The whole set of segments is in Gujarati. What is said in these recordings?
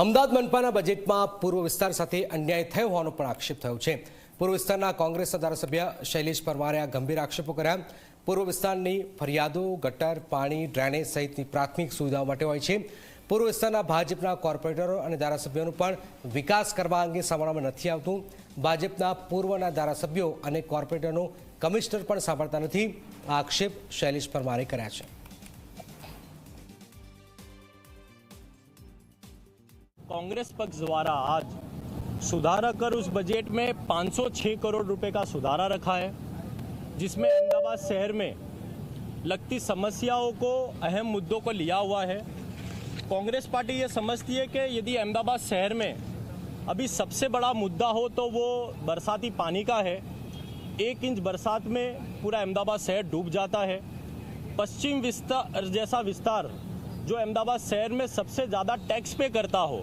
અમદાવાદ મનપાના બજેટમાં પૂર્વ વિસ્તાર સાથે અન્યાય થયો હોવાનો પણ આક્ષેપ થયો છે. પૂર્વ વિસ્તારના કોંગ્રેસના ધારાસભ્ય શૈલેષ પરમારે આ ગંભીર આક્ષેપો કર્યા. પૂર્વ વિસ્તારની ફરિયાદો, ગટર, પાણી, ડ્રેનેજ સહિતની પ્રાથમિક સુવિધાઓ માટે હોય છે. પૂર્વ વિસ્તારના ભાજપના કોર્પોરેટરો અને ધારાસભ્યોનું પણ વિકાસ કરવા અંગે સાંભળવામાં નથી આવતું. ભાજપના પૂર્વના ધારાસભ્યો અને કોર્પોરેટરનું કમિશનર પણ સાંભળતા નથી. આ આક્ષેપ શૈલેષ પરમારે કર્યા છે. कांग्रेस पक्ष द्वारा आज सुधारा कर उस बजट में 506 करोड़ रुपए का सुधारा रखा है, जिसमें अहमदाबाद शहर में लगती समस्याओं को, अहम मुद्दों को लिया हुआ है। कांग्रेस पार्टी ये समझती है कि यदि अहमदाबाद शहर में अभी सबसे बड़ा मुद्दा हो तो वो बरसाती पानी का है। एक इंच बरसात में पूरा अहमदाबाद शहर डूब जाता है। पश्चिम विस्तार जैसा विस्तार जो अहमदाबाद शहर में सबसे ज़्यादा टैक्स पे करता हो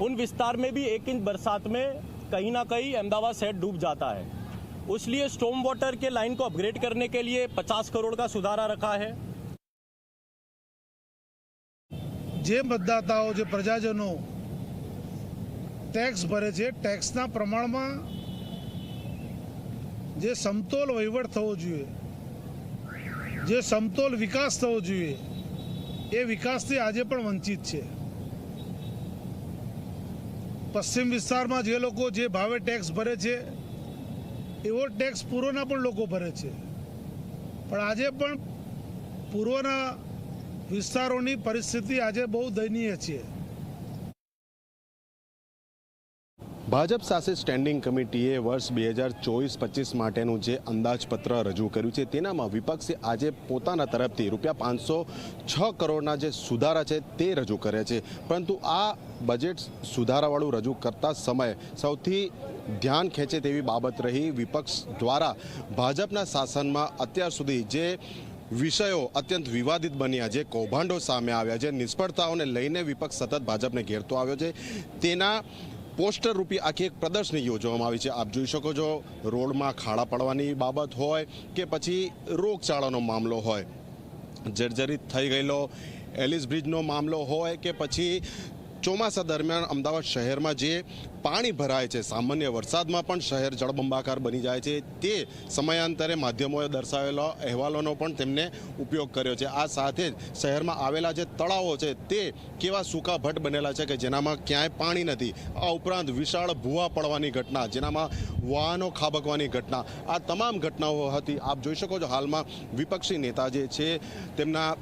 उन विस्तार में भी एक इंच बरसात में कहीं ना कहीं अहमदाबाद शहर डूब जाता है इसलिए स्टॉम वाटर के लाइन को अपग्रेड करने के लिए 50 करोड़ का सुधारा रखा है જે મતદાતાઓ જે પ્રજાજનો ટેક્સ ભરે છે ટેક્સના પ્રમાણમાં જે સમતોલ વહીવટ થવો જોઈએ જે સમતોલ વિકાસ થવો જોઈએ એ વિકાસથી આજે પણ વંચિત છે પશ્ચિમ વિસ્તારમાં જે લોકો જે ભાવે ટેક્સ ભરે છે, એવો ટેક્સ પૂર્વના પણ લોકો ભરે છે. પણ આજે પણ પૂર્વના વિસ્તારોની પરિસ્થિતિ આજે બહુ દયનીય છે. ભાજપ શાસિત સ્ટેન્ડિંગ કમિટીએ વર્ષ બે હજાર ચોવીસ પચીસ માટેનું જે અંદાજપત્ર રજૂ કર્યું છે, તેનામાં વિપક્ષે આજે પોતાના તરફથી રૂપિયા પાંચસો છ કરોડના જે સુધારા છે તે રજૂ કર્યા છે. પરંતુ આ બજેટ સુધારાવાળું રજૂ કરતા સમયે સૌથી ધ્યાન ખેંચે તેવી બાબત રહી વિપક્ષ દ્વારા ભાજપના શાસનમાં અત્યાર સુધી જે વિષયો અત્યંત વિવાદિત બન્યા જે કૌભાંડો સામે આવ્યા જે નિષ્ફળતાઓને લઈને વિપક્ષ સતત ભાજપને ઘેરતો આવ્યો છે, તેના પોસ્ટર રૂપી આખી એક પ્રદર્શની યોજવામાં આવી છે. આપ જોઈ શકો છો, રોડમાં ખાડા પડવાની બાબત હોય કે પછી રોગચાળાનો મામલો હોય. જર્જરિત થઈ ગયેલો એલિસ બ્રિજનો મામલો હોય કે પછી ચોમાસા દરમિયાન અમદાવાદ શહેરમાં જે પાણી ભરાય છે, સામાન્ય વરસાદમાં પણ શહેર જળબંબાકાર બની જાય છે. તે સમયાંતરે માધ્યમોએ દર્શાવેલા અહેવાલોનો પણ તેમને ઉપયોગ કર્યો છે. આ સાથે જ શહેરમાં આવેલા જે તળાવો છે, તે કેવા સૂકા ભટ્ટ બનેલા છે કે જેનામાં ક્યાંય પાણી નથી? આ ઉપરાંત વિશાળ ભૂવા પડવાની ઘટના, જેનામાં વાહનો ખાબકવાની ઘટના. આ તમામ ઘટનાઓ હતી. આપ જોઈ શકો છો, હાલમાં વિપક્ષી નેતા જે છે, તેમના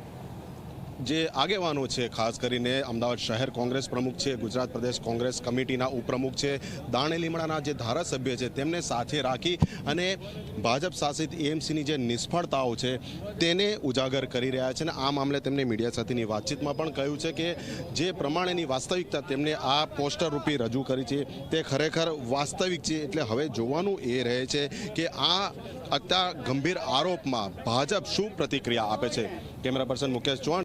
જે આગેવાનો છે, ખાસ કરીને અમદાવાદ શહેર કોંગ્રેસ પ્રમુખ છે, ગુજરાત પ્રદેશ કોંગ્રેસ કમિટીના ઉપપ્રમુખ છે, દાણે લીમડાના જે ધારાસભ્ય છે, તેમને સાથે રાખી અને ભાજપ શાસિત એએમસીની જે નિષ્ફળતાઓ છે, તેને ઉજાગર કરી રહ્યા છે અને આ મામલે તેમને મીડિયા સાથેની વાતચીતમાં પણ કહ્યું છે કે જે પ્રમાણેની વાસ્તવિકતા તેમને આ પોસ્ટર રૂપી રજૂ કરી છે, તે ખરેખર વાસ્તવિક છે. એટલે હવે જોવાનું એ રહે છે કે આ અત્યાર ગંભીર આરોપમાં ભાજપ શું પ્રતિક્રિયા આપે છે? Camera person Mukesh Chauhan